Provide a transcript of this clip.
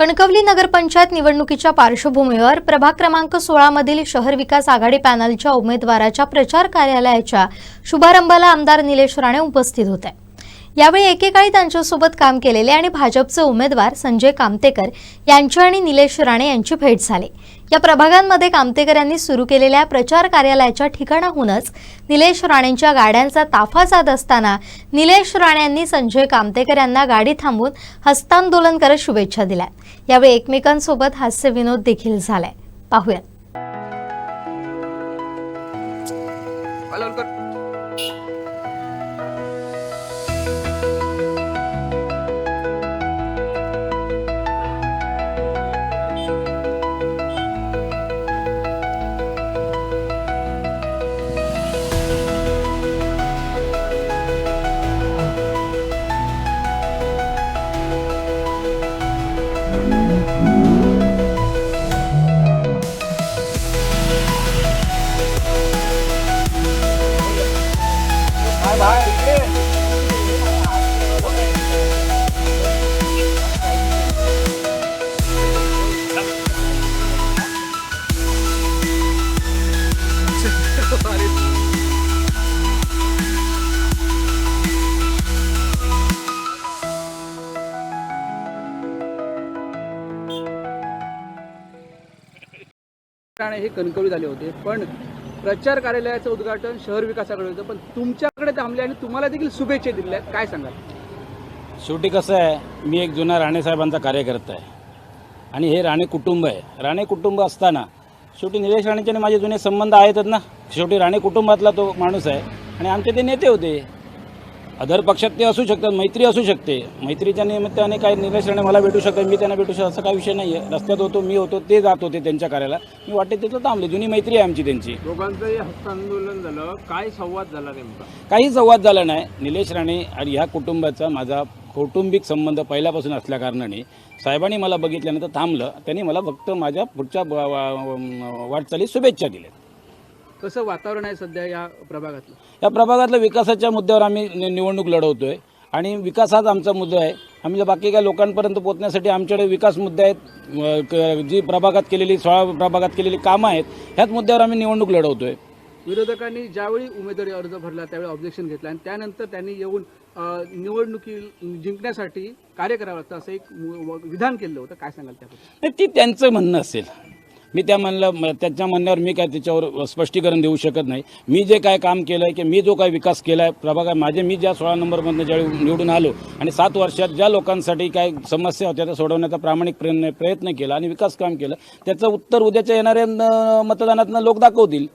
कणकवली नगरपंचायत निवडणुकीच्या पार्श्वभूमीवर प्रभाग क्रमांक सोळा मधील शहर विकास आघाडी पॅनलच्या उमेदवाराच्या प्रचार कार्यालयाच्या शुभारंभाला आमदार निलेश राणे उपस्थित होते. यावेळी एकेकाळी त्यांच्यासोबत काम केलेले आणि भाजपचे उमेदवार संजय कामतेकर यांची आणि निलेश राणे यांची भेट झाली. या प्रभागांमध्ये कामतेकर यांनी सुरू केलेल्या प्रचार कार्यालयाच्या ठिकाणाहूनच निलेश राणेंच्या गाड्यांचा ताफा जात असताना निलेश राणे यांनी संजय कामतेकर यांना गाडी थांबून हस्तांदोलन करत शुभेच्छा दिल्या. यावेळी एकमेकांसोबत हास्य विनोद देखील झालाय. पाहूयात. हे कणकवली झाले होते पण प्रचार कार्यालयाचं उद्घाटन शहर विकासाकडे होतं पण तुमच्याकडे थांबले आणि तुम्हाला देखील शुभेच्छा दिल्या आहेत. काय सांगाल? शेवटी कसं आहे मी एक जुना राणेसाहेबांचा कार्यकर्ता आहे. आणि हे राणे कुटुंब आहे. राणे कुटुंब असताना शेवटी निलेश राणेचे आणि माझे जुने संबंध आहेतच ना? शेवटी राणे कुटुंबातला तो माणूस आहे. आणि आमचे ते नेते होते. अदर पक्षात ते असू शकतात मैत्री असू शकते. मैत्रीच्या निमित्ताने काही निलेश राणे मला भेटू शकतात मी त्यांना भेटू शकतो असं काही विषय नाही आहे रस्त्यात होतो मी होतो ते जात होते त्यांच्या कार्याला. मी वाटते तिथं थांबले. जुनी मैत्री आहे आमची त्यांची. दोघांचंही हस्तांदोलन झालं. काय संवाद झाला नेमका? काही संवाद झाला नाही. निलेश राणे आणि ह्या कुटुंबाचा माझा कौटुंबिक संबंध पहिल्यापासून असल्याकारणाने साहेबांनी मला बघितल्यानंतर थांबलं. त्यांनी मला फक्त माझ्या पुढच्या वाटचालीत शुभेच्छा दिल्या कसं वातावरण आहे सध्या या प्रभागातलं? या प्रभागातल्या विकासाच्या मुद्द्यावर आम्ही नि- निवडणूक लढवतोय. आणि विकास हाच आमचा मुद्दा आहे. आम्ही बाकी काही लोकांपर्यंत पोहोचण्यासाठी आमच्याकडे विकास मुद्दे आहेत अं, क- जी प्रभागात केलेली सोळा प्रभागात केलेली कामं आहेत ह्याच मुद्द्यावर आम्ही निवडणूक लढवतोय. विरोधकांनी ज्यावेळी उमेदवारी अर्ज भरला त्यावेळी ऑब्जेक्शन घेतलं आणि त्यानंतर त्यांनी येऊन अं, निवडणुकी जिंकण्यासाठी कार्य करावं लागतं असं एक मु- विधान केलं होतं. काय सांगाल त्याबद्दल? नाही ती त्यांचं म्हणणं असेल. मी त्या म्हणलं म- त्याच्या म्हणण्यावर मी काय त्याच्यावर स्पष्टीकरण देऊ शकत नाही. मी जे काय काम केलं आहे की मी जो काय विकास केला आहे प्रभागा माझे मी ज्या सोळा नंबरमधनं ज्यावेळी निवडून आलो आणि सात वर्षात ज्या लोकांसाठी काय समस्या होत्या त्या सोडवण्याचा प्रामाणिक प्रयत्न प्रयत्न केला आणि विकास काम केलं त्याचं उत्तर उद्याच्या येणाऱ्या न- मतदानातनं लोक दाखवतील.